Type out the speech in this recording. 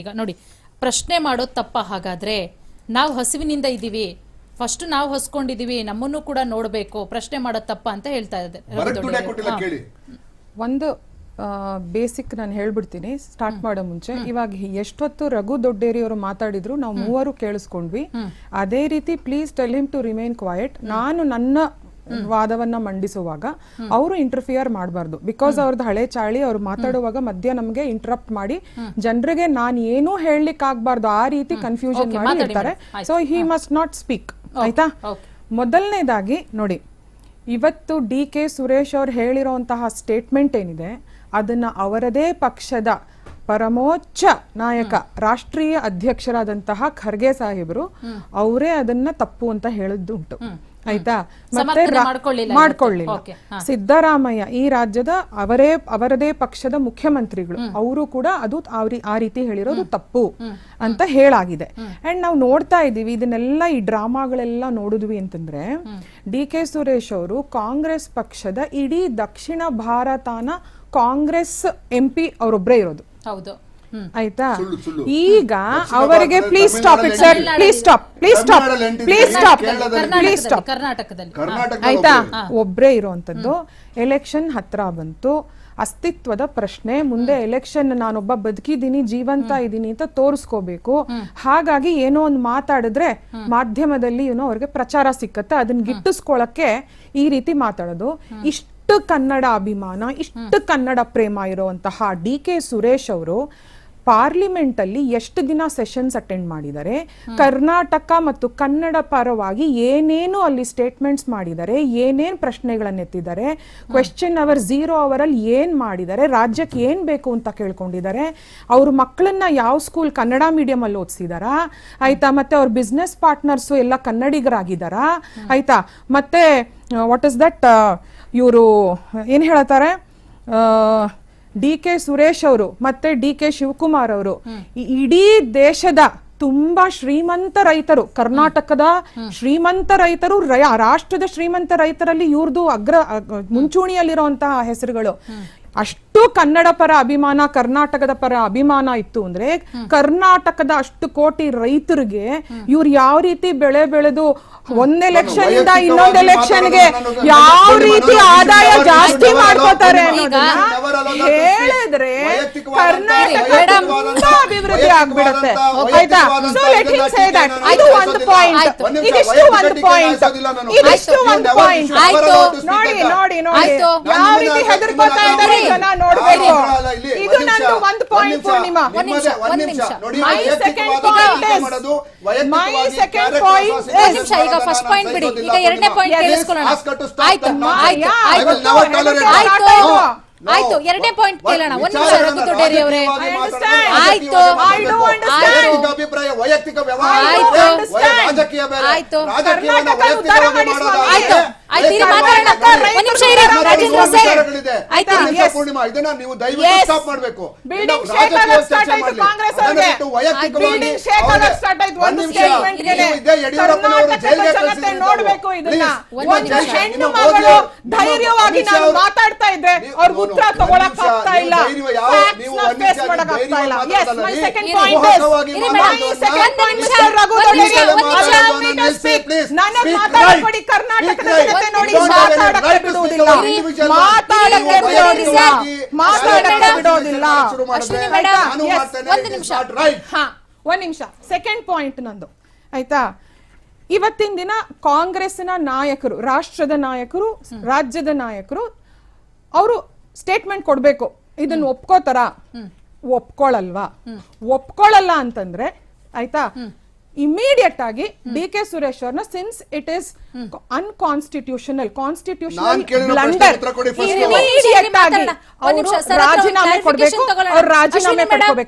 ಈಗ ನೋಡಿ ಪ್ರಶ್ನೆ ಮಾಡೋದು ತಪ್ಪ ಹಾಗಾದ್ರೆ ನಾವು ಹಸಿವಿನಿಂದ ಇದ್ದೀವಿ. ಫಸ್ಟ್ ನಾವು ಹಸ್ಕೊಂಡಿದೀವಿ ನಮ್ಮನ್ನು ಕೂಡ ನೋಡ್ಬೇಕು ಪ್ರಶ್ನೆ ಮಾಡೋದು ತಪ್ಪ ಅಂತ ಹೇಳ್ತಾ ಇದ್ದಾರೆ ಒಂದು ಬೇಸಿಕ್ ನಾನು ಹೇಳ್ಬಿಡ್ತೀನಿ ಸ್ಟಾರ್ಟ್ ಮಾಡೋ ಮುಂಚೆ. ಇವಾಗ ಎಷ್ಟೊತ್ತು ರಘು ದೊಡ್ಡೇರಿ ಅವರು ಮಾತಾಡಿದ್ರು ನಾವು ಮೂವರು ಕೇಳಿಸ್ಕೊಂಡ್ವಿ. ಅದೇ ರೀತಿ please tell him to remain quiet ನಾನು ನನ್ನ ವಾದವನ್ನ ಮಂಡಿಸುವಾಗ ಅವರು ಇಂಟರ್ಫಿಯರ್ ಮಾಡಬಾರ್ದು. ಬಿಕಾಸ್ ಅವ್ರದ್ದು ಹಳೆ ಚಾಳಿ ಅವ್ರು ಮಾತಾಡುವಾಗ ಮಧ್ಯ ನಮ್ಗೆ ಇಂಟರಪ್ಟ್ ಮಾಡಿ ಜನರಿಗೆ ನಾನು ಏನೂ ಹೇಳಲಿಕ್ಕೆ ಆಗ್ಬಾರ್ದು ಆ ರೀತಿ ಕನ್ಫ್ಯೂಷನ್ ಮಾಡಿ ಇರ್ತಾರೆ. So he must not speak ಆಯ್ತಾ. ಮೊದಲನೇದಾಗಿ ನೋಡಿ ಇವತ್ತು ಡಿ ಕೆ ಸುರೇಶ್ ಅವ್ರು ಹೇಳಿರೋಂತಹ ಸ್ಟೇಟ್ಮೆಂಟ್ ಏನಿದೆ ಅದನ್ನ ಅವರದೇ ಪಕ್ಷದ ಪರಮೋಚ್ಚ ನಾಯಕ ರಾಷ್ಟ್ರೀಯ ಅಧ್ಯಕ್ಷರಾದಂತಹ ಖರ್ಗೆ ಸಾಹೇಬರು ಅವರೇ ಅದನ್ನ ತಪ್ಪು ಅಂತ ಹೇಳಿದ್ದುಂಟು. ಆಯ್ತಾ? ಮತ್ತೆ ಮಾಡ್ಕೊಳ್ಳಿಲ್ಲ. ಸಿದ್ದರಾಮಯ್ಯ ಈ ರಾಜ್ಯದ ಅವರೇ ಅವರದೇ ಪಕ್ಷದ ಮುಖ್ಯಮಂತ್ರಿಗಳು. ಅವರು ಕೂಡ ಅದು ಆ ರೀತಿ ಹೇಳಿರೋದು ತಪ್ಪು ಅಂತ ಹೇಳಾಗಿದೆ. ಅಂಡ್ ನಾವು ನೋಡ್ತಾ ಇದೀವಿ ಇದನ್ನೆಲ್ಲ ಈ ಡ್ರಾಮಾಗಳೆಲ್ಲ ನೋಡಿದ್ವಿ ಅಂತಂದ್ರೆ ಡಿ ಕೆ ಸುರೇಶ್ ಅವರು ಕಾಂಗ್ರೆಸ್ ಪಕ್ಷದ ಇಡೀ ದಕ್ಷಿಣ ಭಾರತನ ಕಾಂಗ್ರೆಸ್ ಎಂ ಪಿ ಅವರೊಬ್ಬರೇ ಇರೋದು. ಹೌದು. ಆಯ್ತಾ. ಈಗ ಅವರಿಗೆ please stop it sir please stop please stop please stop please stop ಕರ್ನಾಟಕದಲ್ಲಿ. ಕರ್ನಾಟಕ ಆಯ್ತಾ? ಒಬ್ರೇ. ಇರುವಂತದ್ದು ಎಲೆಕ್ಷನ್ ಹತ್ರ ಬಂತು. ಅಸ್ತಿತ್ವದ ಪ್ರಶ್ನೆ. ಮುಂದೆ ಎಲೆಕ್ಷನ್ ನಾನೊಬ್ಬ ಬದುಕಿದ್ದೀನಿ ಜೀವಂತ ಇದ್ದೀನಿ ಅಂತ ತೋರಿಸ್ಕೋಬೇಕು. ಹಾಗಾಗಿ ಏನೋ ಒಂದು ಮಾತಾಡಿದ್ರೆ ಮಾಧ್ಯಮದಲ್ಲಿ ಏನೋ ಅವ್ರಿಗೆ ಪ್ರಚಾರ ಸಿಕ್ಕತ್ತೆ. ಅದನ್ನ ಗಿಟ್ಟಿಸ್ಕೊಳಕ್ಕೆ ಈ ರೀತಿ ಮಾತಾಡೋದು. ಇಷ್ಟು ಕನ್ನಡ ಅಭಿಮಾನ, ಇಷ್ಟು ಕನ್ನಡ ಪ್ರೇಮ ಇರುವಂತಹ ಡಿ ಕೆ ಸುರೇಶ್ ಅವರು ಪಾರ್ಲಿಮೆಂಟ್ ಅಲ್ಲಿ ಎಷ್ಟು ದಿನ ಸೆಷನ್ಸ್ ಅಟೆಂಡ್ ಮಾಡಿದ್ದಾರೆ, ಕರ್ನಾಟಕ ಮತ್ತು ಕನ್ನಡ ಪರವಾಗಿ ಏನೇನು ಅಲ್ಲಿ ಸ್ಟೇಟ್ಮೆಂಟ್ಸ್ ಮಾಡಿದ್ದಾರೆ, ಏನೇನ್ ಪ್ರಶ್ನೆಗಳನ್ನ ಎತ್ತಿದ್ದಾರೆ ಕ್ವೆಶ್ಚನ್ ಅವರ್ ಝೀರೋ ಅಲ್ಲಿ ಏನ್ ಮಾಡಿದ್ದಾರೆ, ರಾಜ್ಯಕ್ಕೆ ಏನ್ ಬೇಕು ಅಂತ ಕೇಳ್ಕೊಂಡಿದ್ದಾರೆ, ಅವ್ರ ಮಕ್ಕಳನ್ನ ಯಾವ ಸ್ಕೂಲ್ ಕನ್ನಡ ಮೀಡಿಯಂ ಅಲ್ಲಿ ಓದಿಸಿದಾರಾ, ಆಯ್ತಾ? ಮತ್ತೆ ಅವ್ರ ಬಿಸ್ನೆಸ್ ಪಾರ್ಟ್ನರ್ಸ್ ಎಲ್ಲ ಕನ್ನಡಿಗರಾಗಿದ್ದಾರಾ ಆಯ್ತಾ? ಮತ್ತೆ ವಾಟ್ ಇಸ್ ದಟ್ ಇವರು ಏನು ಹೇಳ್ತಾರೆ? ಡಿ ಕೆ ಸುರೇಶ್ ಅವರು ಮತ್ತೆ ಡಿ ಕೆ ಶಿವಕುಮಾರ್ ಅವರು. ಇಡೀ ದೇಶದ ತುಂಬಾ ಶ್ರೀಮಂತ ರೈತರು ಕರ್ನಾಟಕದ ಶ್ರೀಮಂತ ರೈತರು ರಾಷ್ಟ್ರದ ಶ್ರೀಮಂತ ರೈತರಲ್ಲಿ ಇವ್ರದ್ದು ಅಗ್ರ ಅಗ್- ಮುಂಚೂಣಿಯಲ್ಲಿರುವಂತಹ ಹೆಸರುಗಳು. ಅಷ್ಟು ಕನ್ನಡ ಪರ ಅಭಿಮಾನ ಕರ್ನಾಟಕದ ಪರ ಅಭಿಮಾನ ಇತ್ತು ಅಂದ್ರೆ ಕರ್ನಾಟಕದ ಅಷ್ಟು ಕೋಟಿ ರೈತರಿಗೆ ಇವ್ರು ಯಾವ ರೀತಿ ಬೆಳೆ ಬೆಳೆದು ಒಂದ್ ಎಲೆಕ್ಷನ್ ಇಂದ ಇನ್ನೊಂದ್ ಎಲೆಕ್ಷನ್ಗೆ ಯಾವ ರೀತಿ ಆದಾಯ ಜಾಸ್ತಿ ಮಾಡ್ಕೋತಾರೆ. ಹೇಳಿದ್ರೆ ಕರ್ನಾಟಕ ವೈಯಕ್ತಿಕವಾದಂತ- ಆಗ್ಬಿಡುತ್ತೆ. ಆಯ್ತಾ? So let him say that ಇದು ಒಂದು ಪಾಯಿಂಟ್ ಆಯ್ತು. ಇದಿಷ್ಟು ಒಂದು ಪಾಯಿಂಟ್. ಇದಿಷ್ಟು ಆಯ್ತು. ಒಂದು ಪಾಯಿಂಟ್ speak ನೋಡಿ ನೋಡಿ ನೋಡಿ ಆಯ್ತು. ಯಾವ ರೀತಿ ಹೆದರ್ಕೋತಾ ಇದ್ದಾರೆ ಜನ ನೋಡ್ಬೇಕು. ಇದು ನಂದು ಒಂದು ಪಾಯಿಂಟ್ ಪೂರ್ಣಿಮಾ ಒಂದ್ ನಿಮಿಷ, ಒಂದ್ ನಿಮಿಷ. ನೋಡಿ second point is- My point point is- ಒಂದ್ ನಿಮಿಷ ಈಗ ಫಸ್ಟ್ ಪಾಯಿಂಟ್ ಬಿಡಿ. ಈಗ ಎರಡನೇ ಪಾಯಿಂಟ್. ಕೇಳಿಸ್ಕೊಳ್ಳೋಣ. Ask her to stop ಆಯ್ತು. ಆಯ್ತು. I will ಆಯ್ತು. never tolerate ಆಯ್ತು. ಆಯ್ತು ಎರಡನೇ ಪಾಯಿಂಟ್ ಕೇಳೋಣ ಒಂದು ನಿಮಿಷ ರಘು ದೊಡ್ಡೇರಿ ಅವರೇ. ಆಯ್ತು. ಅಭಿಪ್ರಾಯ ವೈಯಕ್ತಿಕ ವ್ಯವಹಾರ ಆಯ್ತು. ಆಯ್ತು. ಆಯ್ತು ಮಾತಾಡೋಣ ಒಂದ್ ನಿಮಿಷ ಇರಿ ರಾಜೇಂದ್ರ ಸರ್. ಆಯ್ತು? ಪೂರ್ಣಿಮಾ ಇದನ್ನ ನೀವು ದಯವಿಟ್ಟು Yes. ಸ್ಟಾಪ್ ಮಾಡ್ಬೇಕು. ಆಗಕ್ ಆಯ್ತು ಕಾಂಗ್ರೆಸ್ ಅವ್ರಿಗೆ. ಆಗಕ್ start ಆಯ್ತು. ಒಂದು ಕರ್ನಾಟಕದ ಜನತೆ ನೋಡ್ಬೇಕು ಇದನ್ನ. ಒಂದು ಒಂದು ಹೆಣ್ಣು ಮಗಳು ಧೈರ್ಯವಾಗಿ ನಾನು ಮಾತಾಡ್ತಾ ಇದ್ರೆ ಅವ್ರ ಉತ್ತರ ತಗೊಳಕ್ ಆಗ್ತಾ ಇಲ್ಲ. ಮಾಡಕ್ ಆಗ್ತಾ ಇಲ್ಲ. ಎಸ್ ಮೈ ಸೆಕೆಂಡ್ ಪಾಯಿಂಟ್ ಇರಿ ಸೆಕೆಂಡ್. ರಘು ಕರ್ನಾಟಕದ ಜನತೆ ನೋಡಿ ಮಾತಾಡಕ್ಕೆ ಬಿಡುವುದಿಲ್ಲ. ಮಾತಾಡಕ್ಕೆ ಬಿಡೋದಿಲ್ಲ ಮಾತಾಡಕ್ಕೆ ಬಿಡೋದಿಲ್ಲ ನಿಮಿಷ. ಹಾ. ಒಂದ್ ನಿಮಿಷ. ಸೆಕೆಂಡ್ ಪಾಯಿಂಟ್ ನಂದು. ಆಯ್ತಾ? ಇವತ್ತಿನ ದಿನ ಕಾಂಗ್ರೆಸ್ನ ನಾಯಕರು ರಾಷ್ಟ್ರದ ನಾಯಕರು ರಾಜ್ಯದ ನಾಯಕರು ಅವರು ಸ್ಟೇಟ್ಮೆಂಟ್ ಕೊಡ್ಬೇಕು. ಇದನ್ನ ಒಪ್ಕೋತಾರ? ಒಪ್ಕೊಳ್ಳಲ್ವಾ ಒಪ್ಕೊಳ್ಳಲ್ಲ ಅಂತಂದ್ರೆ ಆಯ್ತಾ? ಇಮಿಡಿಯೇಟ್ ಆಗಿ ಡಿ ಕೆ ಸುರೇಶ್ ಅವ್ರನ್ನ since it is unconstitutional constitutional blunder. Immediate ಆಗಿ ಅವರು ರಾಜೀನಾಮೆ ಕೊಡಬೇಕು. ಅವ್ರು ರಾಜೀನಾಮೆ ಪಡ್ಕೋಬೇಕು